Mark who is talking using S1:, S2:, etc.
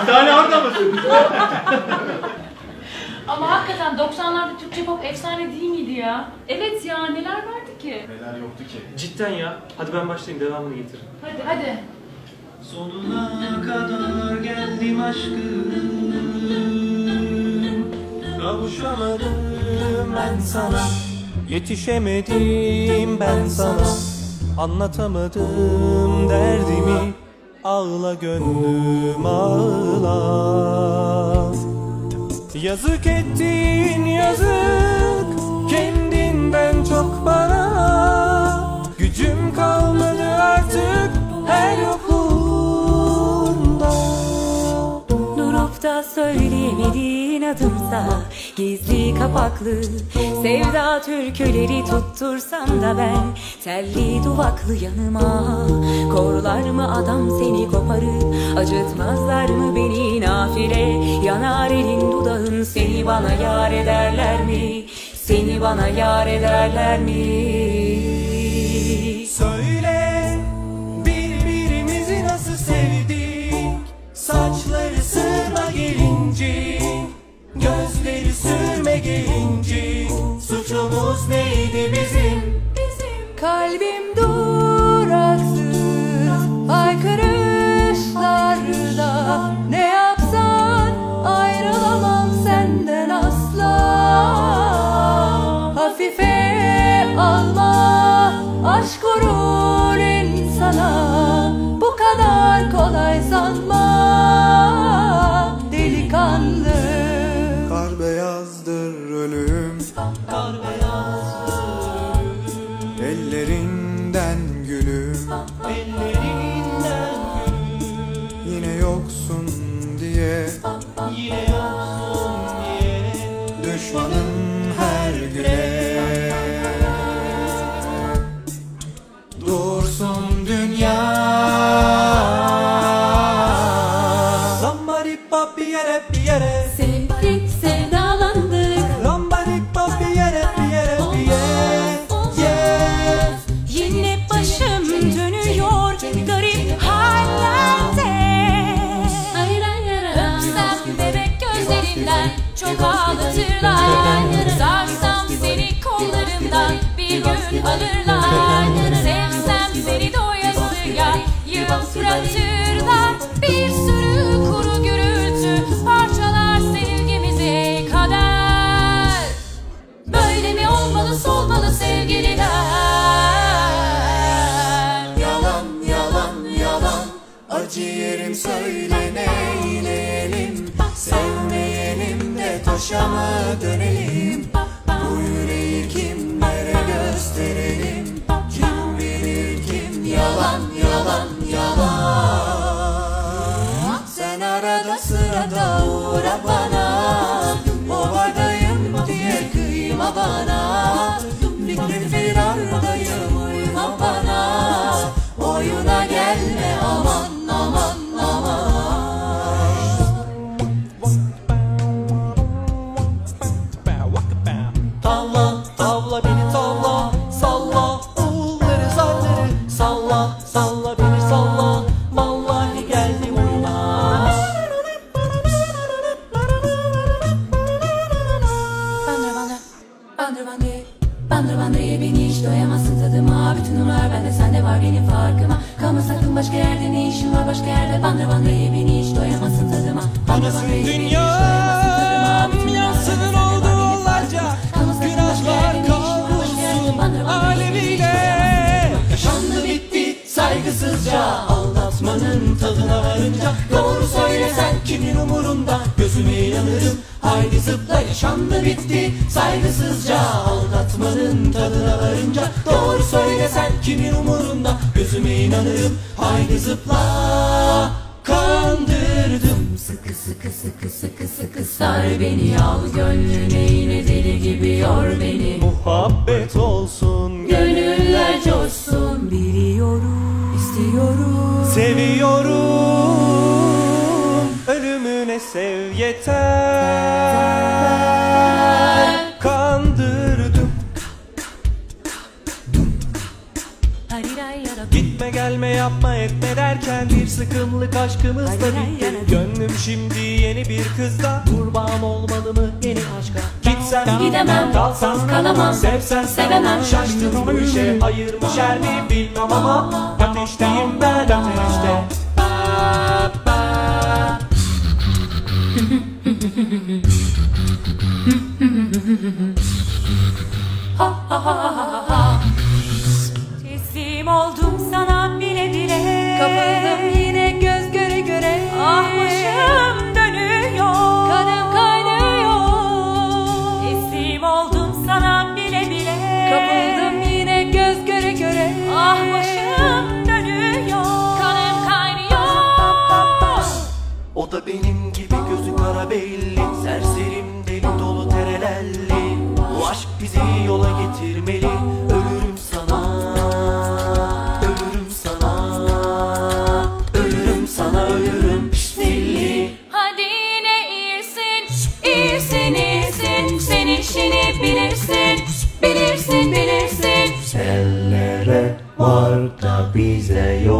S1: Bir tane orada mısın?
S2: Ama hakikaten 90'larda Türkçe pop efsane değil miydi ya? Evet ya neler vardı ki?
S1: Neler yoktu ki?
S3: Cidden ya. Hadi ben başlayayım devamını getir.
S2: Hadi hadi.
S3: Sonuna kadar geldim aşkım Kavuşamadım ben sana Yetişemedim ben sana Anlatamadım derdimi Ağla gönlüm ağla. Yazık ettin yazık. Kendinden çok bana. Gücüm kalmadı artık her yokluğunda.
S4: Durup da söyleyemediğin adımsa Gizli kapaklı sevda türküleri tuttursam da ben Telli duvaklı yanıma. Korlar mı adam seni koparır Acıtmazlar mı beni nafile? Yanar elin dudağın seni bana yar ederler mi? Seni bana yar ederler mi?
S3: Söyle Suçumuz neydi bizim?
S4: Kalbim duraksız Haykırışlarda Ne yapsan ayrılamam senden asla. Hafife alma Aşk vurur insana. Bu kadar kolay sanma. Delikanlı.
S5: Kar beyazdır ölüm.
S3: Kar beyazdır Somebody pop yere bir yere.
S4: Sevdik sevdalandık.
S3: Somebody pop yere bir yere bir yere. Yeah.
S4: Yine başım dönüyor garip hallerde. Öpsem bebek gözlerinden çok ağlatırlar. Sarsam seni kollarımdan bir gün alırlar. Sevsem seni doya doya yıpratırlar mi olmalı solmalı sevgililer.
S5: Yalan yalan yalan. Acı yerim söyle neyleyelim? Sevmeyelim de taşa mı dönelim. Bu yüreği kimlere gösterelim? Kim bilir kim? Yalan yalan yalan. Sen arada sırada uğra bana
S3: Salla salla beni salla. Vallahi geldim uyuma
S4: Bandır bandır Bandır bandır Bandır beni hiç doyamazsın tadıma. Bütün ular bende. Sende var benim farkıma. Kalma sakın başka yerde. Ne işin var başka yerde? Bandır bandır ye beni hiç doyamazsın tadıma. Bandır bandır ye beni
S3: saygısızca Aldatmanın tadına varınca. Doğru söylesen kimin umurunda? Gözüme inanırım. Haydi zıpla Yaşandı bitti. Saygısızca Aldatmanın tadına varınca. Doğru söylesen kimin umurunda? Gözüme inanırım. Haydi zıpla Kandırdım.
S4: Sıkı sıkı sıkı sıkı sıkı sar beni. Al gönlüne yine deli gibi yor beni.
S3: Muhabbet olsun.
S4: Gönüller coşsun. Biliyorum istiyorum
S3: Seviyorum. Ölümüne sev yeter Gitme gelme yapma etme derken Bir sıkımlık aşkımız da bitti. Gönlüm şimdi yeni bir kızda Kurban olmalı mı yeni aşka Gitsen
S2: Gidemem,
S3: kalsan
S2: kalamam,
S3: Sevsen
S2: sevemem.
S3: Şaştım bu işe hayır mı şer mi bilmem ama Ateşteyim ben ateşte Ba, ba.
S4: Teslim oldum sana bile bile?
S5: Kapıldım yine göz göre göre
S4: Ah başım dönüyor.
S5: Kanem kaynıyor.
S4: Teslim oldum sana bile bile.
S5: Kapıldım yine göz göre göre.
S4: Ah başım dönüyor
S2: Kanem kaynıyor.
S3: O da benim today.